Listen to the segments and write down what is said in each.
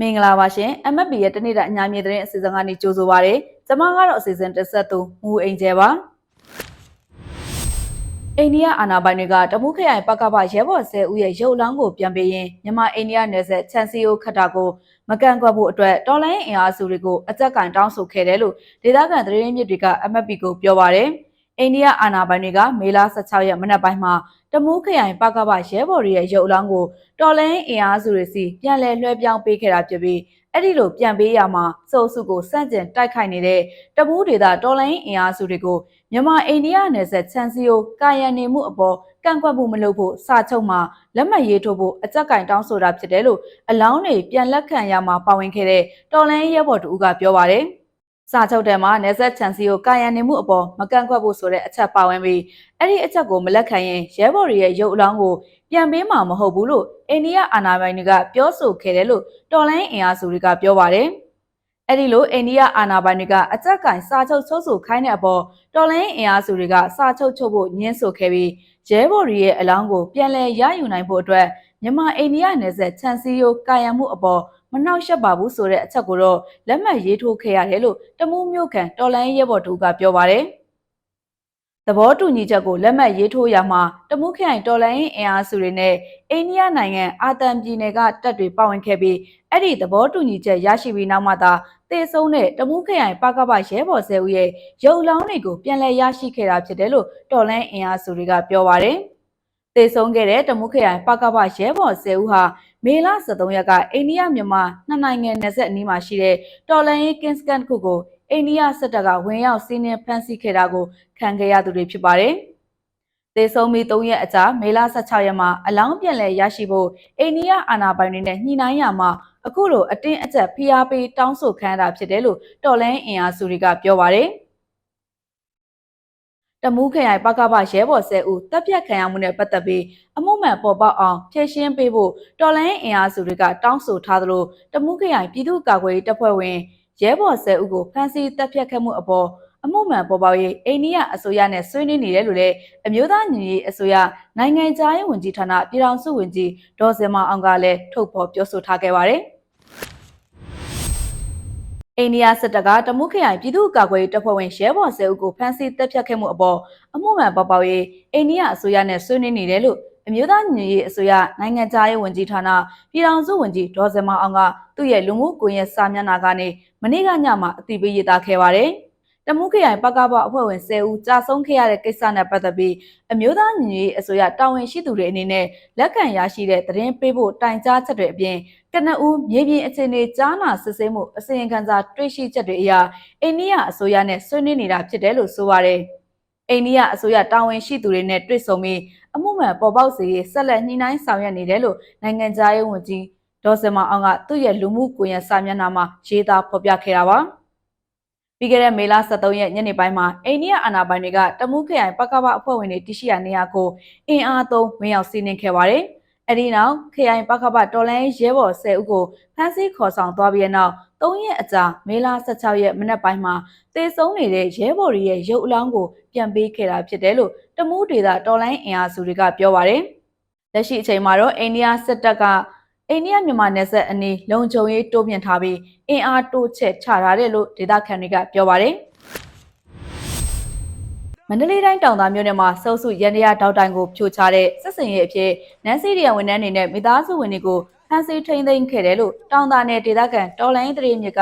မင်္ဂလာပါရှင် MFP ရဲ့တနေ့တာအညာမြေသတင်းအစီအစဉ်ကနေကြိုဆိုပါရစေ။ကျွန်မကတော့အစီအစဉ်တက်ဆက်သူမူအိမ်ကျဲပါ။အိန္ဒိယအာဏာပိုင်တွေကတမှုခရိုင်ပကပရဲဘော်ဆဲဦးရဲ့ရုပ်လောင်းကိုပြန်ပေးရင်မြန်မာအိန္ဒိယနယ်စပ်ချန်စီယိုခတ်တာကိုမကန်ကွက်ဖို့အတွက်တော်လိုင်းအင်အားစုတွေကိုအကြက်ကင်တောင်းဆိုခဲ့တယ်လို့ဒေသခံသတင်းမြစ်တွေက MFP ကိုပြောပါရယ်။အိန္ဒိယအာဏာပိုင်တွေကမေလ16ရက်မနက်ပိုင်းမှာတ မူးခရိုင်ပကပရဲဘော်တွေရဲ့ရုပ်အလောင်းကိုတော်လိုင်းအင်အားစုတွေစီပြန်လည်လွှဲပြောင်းပေးခဲ့တာဖြစ်ပြီးအဲ့ဒီလိုပြန်ပေးရမှာစုပ်စုကိုစန့်ကျင်တိုက်ခိုက်နေတဲ့တမူးဒေသတော်လိုင်းအင်အားစုတွေကိုမြန်မာအိန္ဒိယနယ်စပ်ချန်စီယိုကာယံနေမှုအပေါ်ကန့်ကွက်မှုမလုပ်ဖို့စာချုပ်မှာလက်မှတ်ရေးထိုးဖို့အကြက်ကင်တောင်းဆိုတာဖြစ်တယ်လို့အလောင်းတွေပြန်လက်ခံရမှာပါဝင်ခဲ့တဲ့တော်လိုင်းရဲဘော်တူကပြောပါတယ်။ စာချုပ်ထဲမှာနေဆက်ချန်စီကိုကာယံနေမှုအပေါ်မကန့်ကွက်ဖို့ဆိုတဲ့အချက်ပါဝင်ပြီးအဲ့ဒီအချက်ကိုမလက်ခံရင်ရဲဘော်တွေရဲ့ရုပ်အလောင်းကိုပြန်ပေးမှာမဟုတ်ဘူးလို့အိန္ဒိယအာဏာပိုင်တွေကပြောဆိုခဲ့တယ်လို့တော်လိုင်းအင်အားစုတွေကပြောပါတယ်။အဲ့ဒီလိုအိန္ဒိယအာဏာပိုင်တွေကအကြက်ကင်စာချုပ်ချုပ်ဆိုခိုင်းတဲ့အပေါ်တော်လိုင်းအင်အားစုတွေကစာချုပ်ချုပ်ဖို့ညှင်းဆိုခဲ့ပြီးရဲဘော်တွေရဲ့အလောင်းကိုပြန်လည်ရယူနိုင်ဖို့အတွက်မြန်မာအိန္ဒိယနယ်စပ်ချန်စီယိုကာယံမှုအပေါ်မ နှောက်ယှက်ပါဘူးဆိုတဲ့အချက်ကိုတော့လက်မှတ်ရေးထိုးခဲ့ရတယ်လို့တမူးမြို့ခံတော်လိုင်းရဲဘော်တို့ကပြောပါတယ်။သဘောတူညီချက်ကိုလက်မှတ်ရေးထိုးရမှာတမုခိုင်တော်လိုင်းအင်အားစုတွေနဲ့အိန္ဒိယနိုင်ငံအာတန်ပြည်နယ်ကတပ်တွေပါဝင်ခဲ့ပြီးအဲ့ဒီသဘောတူညီချက်ရရှိပြီးနောက်မှသာတေဆုံးတဲ့တမုခိုင်ပကပရဲဘော်ဆဲဦးရဲ့ရုပ်လောင်းတွေကိုပြန်လည်ရရှိခဲ့တာဖြစ်တယ်လို့တော်လိုင်းအင်အားစုတွေကပြောပါတယ်။တေဆုံးခဲ့တဲ့တမုခိုင်ပကပရဲဘော်ဆဲဦးဟာ မေလ23ရက်ကအိန္ဒိယမြန်မာနှစ်နိုင်ငံနယ်စပ်အနီးမှာရှိတဲ့တော်လိုင်းကင်းစကန်ခုကိုအိန္ဒိယစစ်တပ်ကဝင်ရောက်စီးနင်းဖမ်းဆီးခဲ့တာကိုခံခဲ့ရသူတွေဖြစ်ပါတယ်။သေဆုံးပြီး၃ရက်အကြာမေလ16ရက်မှာအလောင်းပြန်လည်ရရှိဖို့အိန္ဒိယအာဏာပိုင်တွေနဲ့ညှိနှိုင်းရမှာအခုလိုအတင်းအကျပ်ဖိအားပေးတောင်းဆိုခံရတာဖြစ်တယ်လို့တော်လန်းအင်အားစုတွေကပြောပါတယ်။ တမူးခရိုင်ပကပရဲဘော်ဆဲဦးတပ်ဖြတ်ခံရမှုနဲ့ပတ်သက်ပြီးအမှုမှန်ပေါ်ပေါက်အောင်ဖြည့်ရှင်းပေးဖို့တော်လိုင်းအင်အားစုတွေကတောင်းဆိုထားသလိုတမူးခရိုင်ပြည်သူ့ကာကွယ်ရေးတပ်ဖွဲ့ဝင်ရဲဘော်ဆဲဦးကိုဖမ်းဆီးတပ်ဖြတ်ခဲ့မှုအပေါ်အမှုမှန်ပေါ်ပေါက်ရေးအိန္ဒိယအစိုးရနဲ့ဆွေးနွေးနေတယ်လို့လည်းအမျိုးသားညီညွတ်ရေးအစိုးရနိုင်ငံခြားရေးဝန်ကြီးဌာနပြည်ထောင်စုဝန်ကြီးဒေါ်စင်မအောင်ကလည်းထုတ်ဖော်ပြောဆိုထားခဲ့ပါတယ်။ အိန္ဒိယစစ်တပ်ကတမုခရိုင်ပြည်သူ့ကာကွယ်ရေးတပ်ဖွဲ့ဝင်ရဲဘော်ဆဲဦးကိုဖမ်းဆီးတပ်ဖြတ်ခဲ့မှုအပေါ်အမှုမှန်ပေါ်ပေါက်ရေးအိန္ဒိယအစိုးရနဲ့ဆွေးနွေးနေတယ်လို့အမျိုးသားညီညွတ်ရေးအစိုးရနိုင်ငံခြားရေးဝန်ကြီးဌာနပြည်ထောင်စုဝန်ကြီးဒေါ်စင်မအောင်ကသူ့ရဲ့လူမှုကွန်ရက်စာမျက်နှာကနေမနေ့ကညမှာအသိပေးရေးသားခဲ့ပါတယ်။ တမုခရိုင်ပကပအဖွဲ့ဝင်10ဦးကြာဆုံးခဲ့ရတဲ့ကိစ္စနဲ့ပတ်သက်ပြီးအမျိုးသားညီညွတ်ရေးအစိုးရတာဝန်ရှိသူတွေအနေနဲ့လက်ခံရရှိတဲ့သတင်းပေးဖို့တိုင်ကြားချက်တွေအပြင်ကနဦးမြေပြင်အခြေအနေကြားနာစစ်ဆေးမှုအစီရင်ခံစာတွေ့ရှိချက်တွေအရအိန္ဒိယအစိုးရနဲ့ဆွေးနွေးနေတာဖြစ်တယ်လို့ဆိုပါတယ်။အိန္ဒိယအစိုးရတာဝန်ရှိသူတွေနဲ့တွေ့ဆုံပြီးအမှုမှန်ပေါ်ပေါက်စေရေးဆက်လက်ညှိနှိုင်းဆောင်ရွက်နေတယ်လို့နိုင်ငံခြားရေးဝန်ကြီးဒေါ်စမအောင်ကသူ့ရဲ့လူမှုကွန်ရက်စာမျက်နှာမှာရေးသားဖော်ပြခဲ့တာပါ ပြီးခဲ့တဲ့မေလ23ရက်ညနေပိုင်းမှာအိန္ဒိယအာဏာပိုင်တွေကတမူးခရိုင်ပကပအဖွဲ့ဝင်တွေတရှိရာနေရာကိုအင်အားသုံးဝင်ရောက်စီးနင်းခဲ့ပါတယ်။အဲဒီနောက်ခရိုင်ပကပတော်လန်ရဲဘော်10ဦးကိုဖမ်းဆီးခေါ်ဆောင်သွားပြီးတဲ့နောက်3ရက်အကြာမေလ16ရက်မနက်ပိုင်းမှာတေဆုံးနေတဲ့ရဲဘော်တွေရဲ့ရုပ်အလောင်းကိုပြန်ပေးခဲ့တာဖြစ်တယ်လို့တမူးဒေသတော်လိုင်းအင်အားစုတွေကပြောပါတယ်။လက်ရှိအချိန်မှာတော့အိန္ဒိယစစ်တပ်က အိန္ဒိယမြန်မာနယ်စပ်အနီးလုံခြုံရေးတိုးမြှင့်ထားပြီးအင်အားတိုးချဲ့ချထားတယ်လို့ဒေသခံတွေကပြောပါတယ်။မန္တလေးတိုင်းတောင်သာမြို့နယ်မှာစုပ်စုရန်ရဒေါက်တိုင်ကိုဖြိုချတဲ့စစ်စင်ရေးအဖြစ်နန်းစီရီယဝန်ထမ်းတွေနဲ့မိသားစုဝင်တွေကိုဖမ်းဆီးထိန်းသိမ်းခဲ့တယ်လို့တောင်သာနယ်ဒေသခံတော်လိုင်းတရေမြစ်က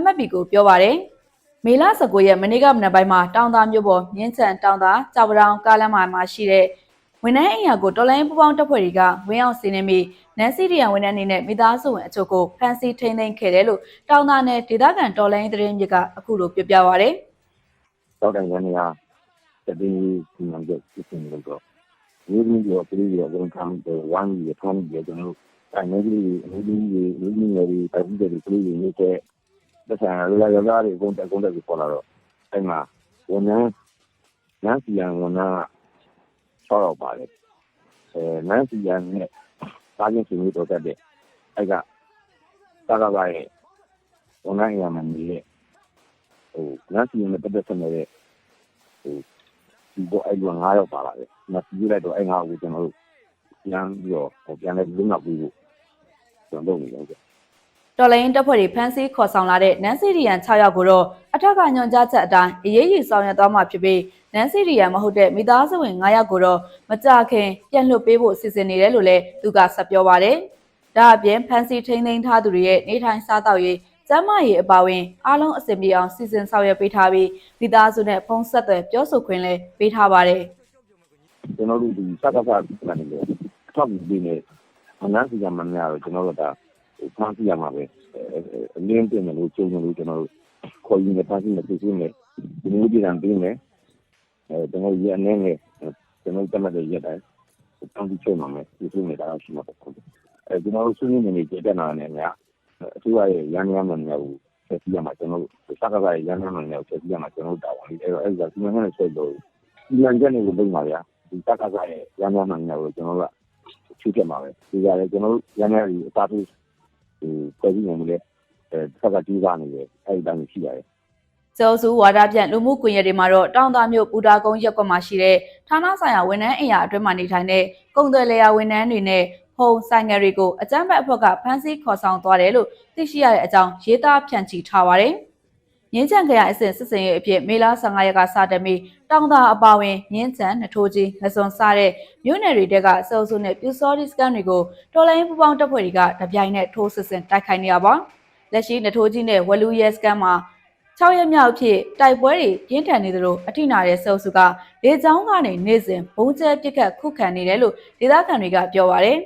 MFP ကိုပြောပါတယ်။မေလ19ရက်မနေ့ကမနက်ပိုင်းမှာတောင်သာမြို့ပေါ်မြင်းချံတောင်သာကြောက်ပတောင်ကားလမ်းမှာရှိတဲ့ ဝန်ထမ်းအိမ်ယာကိုတော်လိုင်းပူပေါင်းတပ်ဖွဲ့တွေကဝင်းအောင်စီးနေပြီးနန်စီရီယန်ဝန်ထမ်းအနေနဲ့မိသားစုဝင်အချို့ကိုဖမ်းဆီးထိန်းသိမ်းခဲ့တယ်လို့တောင်သာနယ်ဒေသခံတော်လိုင်းသတင်းမြစ်ကအခုလိုပြောပြပါရယ်။တောက်တိုင်ကနေရာတတိယစီမံချက်ဖြစ်နေလို့တော့ဒီလိုမျိုးပြည်ရောဝန်ခံတဲ့ဝမ်းကြီးထုံးကြီးကျွန်တော်တို့အဲနေကြီးအမျိုးကြီးအမျိုးကြီးတွေတိုင်ပြီးတဲ့ပြည်တွေနေတဲ့တခြားလာရလာတွေအကုန်တက်ကုန်တက်ပြီးပေါ်လာတော့အဲ့မှာဝန်ထမ်းနန်းစီယန်ဝန်ထမ်း 6ရောက်ပါတယ်အဲနန်းစီယန်နဲ့စားခြင်းစီမျိုးတော်တက်တဲ့အဲ့ကတာကပါရဲ့ဝန်ထမ်းအရာမှနေတဲ့ဟိုနန်းစီယန်နဲ့ပတ်သက်နေတဲ့ဟိုဒီတော့အဲ့လို9ရောက်ပါလာတယ်။မစီးလိုက်တော့အဲ့9ကိုကျွန်တော်တို့ပြန်ပြီးတော့ဟိုပြန်လဲလုံးနောက်ပြီးဖို့ကျွန်တော်လုပ်နေတယ်ကြ တော်လိုင်းတပ်ဖွဲ့တွေဖမ်းဆီးခေါ်ဆောင်လာတဲ့နန်စီရီယန်6ယောက်ကိုတော့အထက်ကညွှန်ကြားချက်အတိုင်းအရေးယူဆောင်ရွက်သွားမှာဖြစ်ပြီးနန်စီရီယန်မဟုတ်တဲ့မိသားစုဝင်9ယောက်ကိုတော့မကြခင်ပြန်လွှတ်ပေးဖို့စီစဉ်နေတယ်လို့လည်းသူကဆက်ပြောပါတယ်။ဒါအပြင်ဖမ်းဆီးထိန်းသိမ်းထားသူတွေရဲ့နေထိုင်စားသောက်ရေးကျန်းမာရေးအပါအဝင်အားလုံးအဆင်ပြေအောင်စီစဉ်ဆောင်ရွက်ပေးထားပြီးမိသားစုနဲ့ဖုန်းဆက်သွယ်ပြောဆိုခွင့်လည်းပေးထားပါတယ်။ကျွန်တော်တို့ဒီစကားကကနေလေအထောက်အကူနေအနမ်းစီကမများတော့ကျွန်တော်တို့ဒါ ဖမ်းဆီးရမှာပဲအလင်းတင်တယ်လို့ကျုံတယ်လို့ကျွန်တော်တို့ခေါ်ရင်းနဲ့ဖမ်းဆီးနေပြည်စုနေဒီလိုပြည်ံပေးမယ်အဲကျွန်တော်ရအနေနဲ့ကျွန်တော်တမတဲ့ရက်တိုင်းဖမ်းဆီးချုံမှာမယ်ပြည်စုနေတာရှိမှာပေါ့အဲကျွန်တော်တို့ဆွေးနွေးနေကြတဲ့နာနဲ့များအထူးရဲ့ရန်ရမ်းမှများကိုဆက်ပြီးရမှာကျွန်တော်တို့စကားကရန်ရမ်းမှများကိုဆက်ပြီးရမှာကျွန်တော်တို့တာဝန်လေးအဲတော့အဲဒါဒီမှာနဲ့ဆက်လို့ဒီလမ်းကျနေကိုလုပ်ပါဗျာဒီတက်ကစားရဲ့ရမ်းရမ်းမှန်များကိုကျွန်တော်တို့ကချူပြတ်မှာပဲဒီကြရဲကျွန်တော်တို့ရမ်းရမ်းဒီအသားပေး ဒီဖွဲ့ပြီးနေမှုလေအဲတက်ကကြီးစားနေတယ်အဲ့ဒီတိုင်းရှိရတယ်ကျော်စုဝါဒပြန့်လူမှုကွန်ရက်တွေမှာတော့တောင်သားမျိုးပူတာကုန်းရက်ကွက်မှာရှိတဲ့ဌာနဆိုင်ရာဝန်ထမ်းအိမ်ယာအတွင်းမှာနေထိုင်တဲ့ကုန်သွယ်လေယာဝန်ထမ်းတွေနဲ့ဖုံဆိုင်ငယ်တွေကိုအကြမ်းဖက်အဖွဲ့ကဖမ်းဆီးခေါ်ဆောင်သွားတယ်လို့သိရှိရတဲ့အကြောင်းရေးသားဖြန့်ချီထားပါတယ်။ ငင်းချန်ခရိုင်အစစ်စစ်စင်ရဲ့အဖြစ်မေလ15ရက်ကစတင်ပြီးတောင်သာအပါဝင်ငင်းချန်နှထိုးကြီးငစွန်စားတဲ့မြို့နယ်တွေတဲကစောစုနဲ့ပြူစောဒီစကန်တွေကိုတော်လိုင်းပူပေါင်းတပ်ဖွဲ့တွေကတပြိုင်နက်ထိုးစစ်ဆင်တိုက်ခိုက်နေရပါလက်ရှိနှထိုးကြီးနဲ့ဝလူရဲစကန်မှာ6ရက်မြောက်ဖြစ်တိုက်ပွဲတွေပြင်းထန်နေသလိုအထိနာတဲ့စောစုကလေကြောင်းကနေနေစဉ်ဘုံကျဲပစ်ခတ်ခုခံနေတယ်လို့ဒေသခံတွေကပြောပါတယ်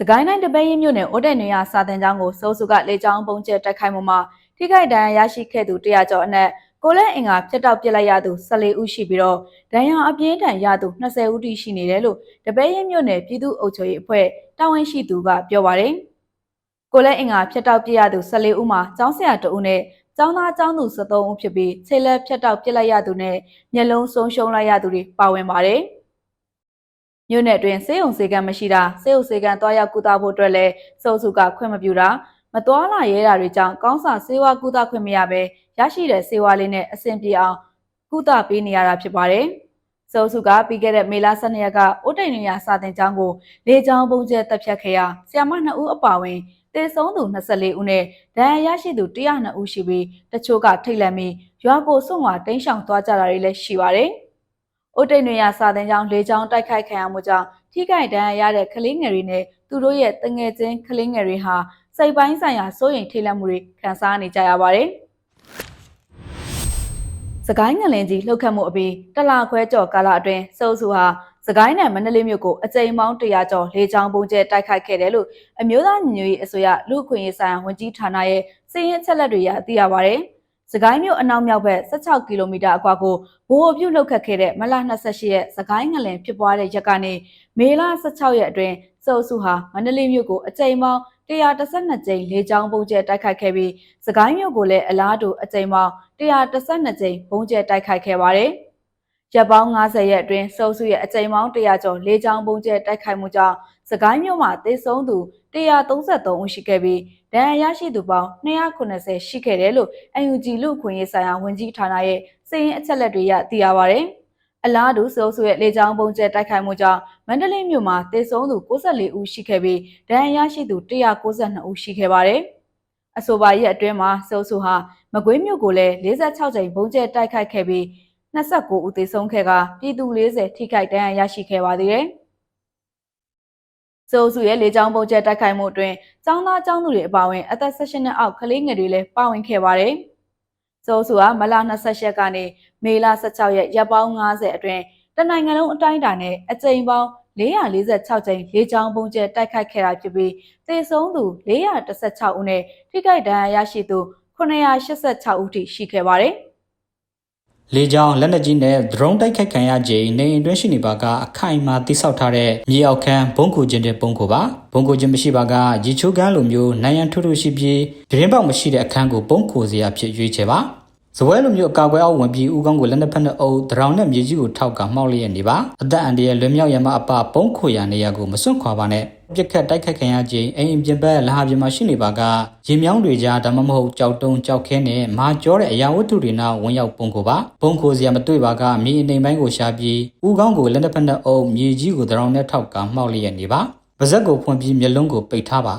စကိုင်းတိုင်းတပည့်ရင်မြို့နယ်အိုတဲ့နေရစာတင်ကျောင်းကိုစိုးစုကလေကြောင်းပုံကျဲတိုက်ခိုက်မှုမှာထိခိုက်ဒဏ်ရာရရှိခဲ့သူ100ကျော်အနက်ကိုလက်အင်္ဂါပြတ်တောက်ပစ်လိုက်ရသူ14ဦးရှိပြီးတော့ဒဏ်ရာအပြင်းထန်ရသူ20ဦးတိရှိနေတယ်လို့တပည့်ရင်မြို့နယ်ပြည်သူ့အုပ်ချုပ်ရေးအဖွဲ့တာဝန်ရှိသူကပြောပါတယ်ကိုလက်အင်္ဂါပြတ်တောက်ပြစ်ရသူ14ဦးမှာကျောင်းဆရာ2ဦးနဲ့ကျောင်းသားကျောင်းသူ73ဦးဖြစ်ပြီးခြေလက်ဖြတ်တောက်ပြစ်လိုက်ရသူနဲ့မျက်လုံးဆုံးရှုံးလိုက်ရသူတွေပါဝင်ပါတယ်။ မြို့နယ်တွင်စေယုံစေကံမရှိတာစေယုံစေကံတွားရောက်ကုသဖို့အတွက်လည်းစုပ်စုကခွင့်မပြုတာမတွားလာရဲတာတွေကြောင့်ကောင်းစာစေဝါကုသခွင့်မရဘဲရရှိတဲ့စေဝါလေးနဲ့အဆင်ပြေအောင်ကုသပေးနေရတာဖြစ်ပါတယ်။စုပ်စုကပြီးခဲ့တဲ့မေလ12ရက်ကအိုတိန်နေရစာတင်ကျောင်းကိုလေကြောင်းပုံကျဲတပ်ဖြတ်ခဲ့ရာဆရာမ2ဦးအပါအဝင်တေဆုံးသူ24ဦးနဲ့ဒဏ်ရာရရှိသူ102ဦးရှိပြီးတချို့ကထိတ်လန့်ပြီးရွာကိုစွန့်ခွာတိမ်းရှောင်သွားကြတာတွေလည်းရှိပါတယ်။ အိုတိန်တွေရစာတင်ကြောင်းလေကြောင်းတိုက်ခိုက်ခံရမှုကြောင့်ထိခိုက်ဒဏ်ရာရတဲ့ကလေးငယ်တွေနဲ့သူတို့ရဲ့တငယ်ချင်းကလေးငယ်တွေဟာစိတ်ပိုင်းဆိုင်ရာစိုးရိမ်ထိတ်လန့်မှုတွေခံစားနေကြရပါတယ်။စကိုင်းငလင်ကြီးလှုပ်ခတ်မှုအပြီးတလခွဲကျော်ကာလအတွင်းစိုးစုဟာစကိုင်းနယ်မန္တလေးမြို့ကိုအကြိမ်ပေါင်း100ကျော်လေကြောင်းပုံကျဲတိုက်ခိုက်ခဲ့တယ်လို့အမျိုးသားညီညွတ်ရေးအစိုးရလူ့အခွင့်အရေးဆိုင်ရာဝန်ကြီးဌာနရဲ့စီရင်ချက်လက်တွေရသိရပါတယ်။ စကိုင်းမြို့အနောက်မြောက်ဘက်16ကီလိုမီတာအကွာကိုဘိုးအပြုတ်လှုပ်ခတ်ခဲ့တဲ့မလ28ရက်စကိုင်းငလင်ဖြစ်ပွားတဲ့ရက်ကနေမေလ16ရက်အတွင်းစုပ်စုဟာမန္တလေးမြို့ကိုအကြိမ်ပေါင်း112ကြိမ်လေကြောင်းပုံကျဲတိုက်ခိုက်ခဲ့ပြီးစကိုင်းမြို့ကိုလည်းအလားတူအကြိမ်ပေါင်း112ကြိမ်ပုံကျဲတိုက်ခိုက်ခဲ့ပါတယ်။ရက်ပေါင်း90ရက်အတွင်းစုပ်စုရဲ့အကြိမ်ပေါင်း100ကျော်လေကြောင်းပုံကျဲတိုက်ခိုက်မှုကြောင့်စကိုင်းမြို့မှာသေဆုံးသူ 133ဦးရှိခဲ့ပြီးဒဏ်ရာရရှိသူပေါင်း290ရှိခဲ့တယ်လို့ UNG လူ့အခွင့်အရေးဆိုင်ရာဝန်ကြီးဌာနရဲ့စီရင်အချက်လက်တွေရသိရပါဗျ။အလားတူစိုးစုရဲ့လေကြောင်းပုံကျဲတိုက်ခိုက်မှုကြောင့်မန္တလေးမြို့မှာသေဆုံးသူ64ဦးရှိခဲ့ပြီးဒဏ်ရာရရှိသူ192ဦးရှိခဲ့ပါတယ်။အဆိုပါရက်အတွင်းမှာစိုးစုဟာမကွေးမြို့ကိုလည်း46ကြိမ်ပုံကျဲတိုက်ခိုက်ခဲ့ပြီး29ဦးသေဆုံးခဲ့ကပြည်သူ40ထိခိုက်ဒဏ်ရာရရှိခဲ့ပါသေးတယ်။ စိုးစုရဲ့လေကြောင်းပုံကျဲတိုက်ခိုက်မှုအတွင်းចောင်းသားចောင်းသူတွေအပါအဝင်အသက်16နှစ်အောက်ကလေးငယ်တွေလည်းပါဝင်ခဲ့ပါတယ်။စိုးစုကမလ28ရက်ကနေမေလ16ရက်ရက်ပေါင်း90အတွင်းတနိုင်ငံလုံးအတိုင်းအတာနဲ့အကြိမ်ပေါင်း446ကြိမ်လေကြောင်းပုံကျဲတိုက်ခိုက်ခဲ့တာဖြစ်ပြီးသေဆုံးသူ416ဦးနဲ့ထိခိုက်ဒဏ်ရာရရှိသူ986ဦးထိရှိခဲ့ပါတယ်။ လေကြောင်းလက်နက်ကြီးနဲ့ drone တိုက်ခိုက်ခံရခြင်းနေအိမ်တွင်းရှိနေပါကအခိုင်အမာတိစောက်ထားတဲ့မြေအောက်ခန်းဘုံကူခြင်းတဲ့ပုံကိုပါဘုံကူခြင်းမရှိပါကရေချိုးကန်းလိုမျိုးနိုင်ရန်ထုထုရှိပြီးပြင်းပေါက်မရှိတဲ့အခန်းကိုပုံကိုစရာဖြစ်ရွေးချယ်ပါဇပွဲလိုမျိုးအကာအကွယ်အောက်ဝင်ပြီးဥကောင်းကိုလက်နှစ်ဖက်နဲ့အုပ်ဒရောင်နဲ့မြေကြီးကိုထောက်ကမှောက်လျက်နေပါအသက်အန္တရာယ်လွတ်မြောက်ရမအပပုံခိုရနေရကိုမစွန့်ခွာပါနဲ့ ပြက်ခတ်တိုက်ခတ်ခံရခြင်းအိမ်အပြင်ဘက်လဟာပြင်မှာရှိနေပါကရေမြောင်းတွေကြားဒါမှမဟုတ်ကြောက်တုံးကြောက်ခဲနဲ့မာကြောတဲ့အရာဝတ္ထုတွေနာဝင်ရောက်ပုံကိုပါပုံကိုစရာမတွေ့ပါကမြေအနေပိုင်းကိုရှာပြီးဥကောင်းကိုလက်နှစ်ဖက်နဲ့အုပ်မြေကြီးကိုဒရောင်နဲ့ထောက်ကမှောက်လျက်နေပါပါဇက်ကိုဖွင့်ပြီးမျက်လုံးကိုပိတ်ထားပါ